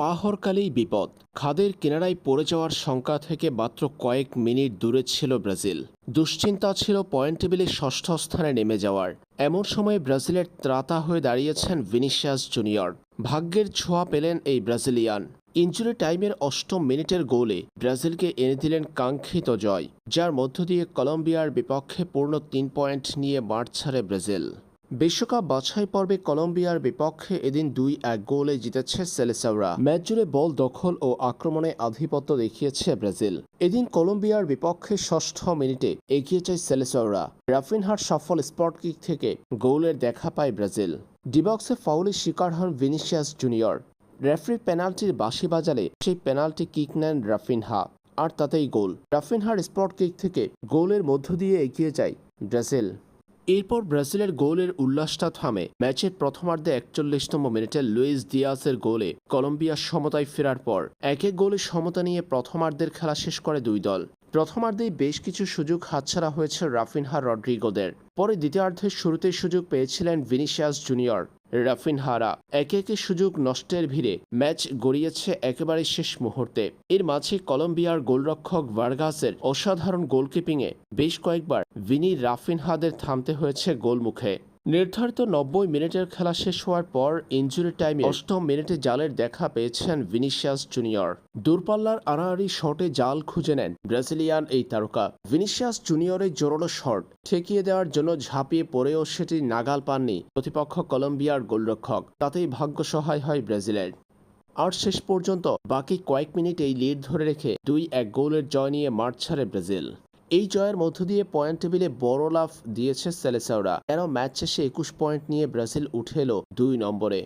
পাহরকালেই বিপদ। খাদের কিনারায় পড়ে যাওয়ার শঙ্কা থেকে মাত্র কয়েক মিনিট দূরে ছিল ব্রাজিল। দুশ্চিন্তা ছিল পয়েন্ট টেবিলে ষষ্ঠ স্থানে নেমে যাওয়ার। এমন সময় ব্রাজিলের ত্রাতা হয়ে দাঁড়িয়েছেন ভিনিসিয়াস জুনিয়র। ভাগ্যের ছোঁয়া পেলেন এই ব্রাজিলিয়ান। ইঞ্জুরি টাইমের অষ্টম মিনিটের গোলে ব্রাজিলকে এনে দিলেন কাঙ্ক্ষিত জয়, যার মধ্য দিয়ে কলম্বিয়ার বিপক্ষে পূর্ণ তিন পয়েন্ট নিয়ে মাঠ ছাড়ে ব্রাজিল। বিশ্বকাপ বাছাই পর্বে কলম্বিয়ার বিপক্ষে এদিন দুই এক গোলে জিতেছে সেলেসাওরা ম্যাচ জুড়ে বল দখল ও আক্রমণে আধিপত্য দেখিয়েছে ব্রাজিল। এদিন কলম্বিয়ার বিপক্ষে ষষ্ঠ মিনিটে এগিয়ে যায় সেলেসাওরা রাফিনহার সফল স্পট কিক থেকে গোলের দেখা পায় ব্রাজিল। ডিবক্সে ফাউলের শিকার হন ভিনিসিয়াস জুনিয়র। রেফারি পেনাল্টির বাঁশি বাজালে সেই পেনাল্টি কিক নেন রাফিনহা, আর তাতেই গোল। রাফিনহার স্পট কিক থেকে গোলের মধ্য দিয়ে এগিয়ে যায় ব্রাজিল। এরপর ব্রাজিলের গোলের উল্লাসটা থামে। ম্যাচের প্রথমার্ধে একচল্লিশতম মিনিটে লুইস দিয়াসের গোলে কলম্বিয়া সমতায় ফেরার পর এক এক গোলে সমতা নিয়ে প্রথমার্ধের খেলা শেষ করে দুই দল। প্রথমার্ধেই বেশ কিছু সুযোগ হাতছাড়া হয়েছে রাফিনহা রড্রিগোদের। পরে দ্বিতীয়ার্ধের শুরুতে সুযোগ পেয়েছিলেন ভিনিসিয়াস জুনিয়র রাফিনহারা। একে একে সুযোগ নষ্টের ভিড়ে ম্যাচ গড়িয়েছে একেবারে শেষ মুহূর্তে। এর মাঝে কলম্বিয়ার গোলরক্ষক ভার্গাসের অসাধারণ গোলকিপিংয়ে বেশ কয়েকবার ভিনি রাফিনহাদের থামতে হয়েছে গোলমুখে। নির্ধারিত নব্বই মিনিটের খেলা শেষ হওয়ার পর ইঞ্জুরি টাইমে অষ্টম মিনিটে জালের দেখা পেয়েছেন ভিনিসিয়াস জুনিয়র। দূরপাল্লার আড়াআড়ি শটে জাল খুঁজে নেন ব্রাজিলিয়ান এই তারকা। ভিনিসিয়াস জুনিয়রের জোরালো শট ঠেকিয়ে দেওয়ার জন্য ঝাঁপিয়ে পড়েও সেটি নাগাল পাননি প্রতিপক্ষ কলম্বিয়ার গোলরক্ষক। তাতেই ভাগ্য সহায় হয় ব্রাজিলের। আর শেষ পর্যন্ত বাকি কয়েক মিনিটেই লিড ধরে রেখে দুই এক গোলের জয় নিয়ে মাঠ ছাড়ে ব্রাজিল। এই জয়ের মধ্য দিয়ে পয়েন্ট টেবিলে বড় লাভ দিয়েছে সেলেসাওরা। কেন ম্যাচ শেষে একুশ পয়েন্ট নিয়ে ব্রাজিল উঠে এলো দুই নম্বরে।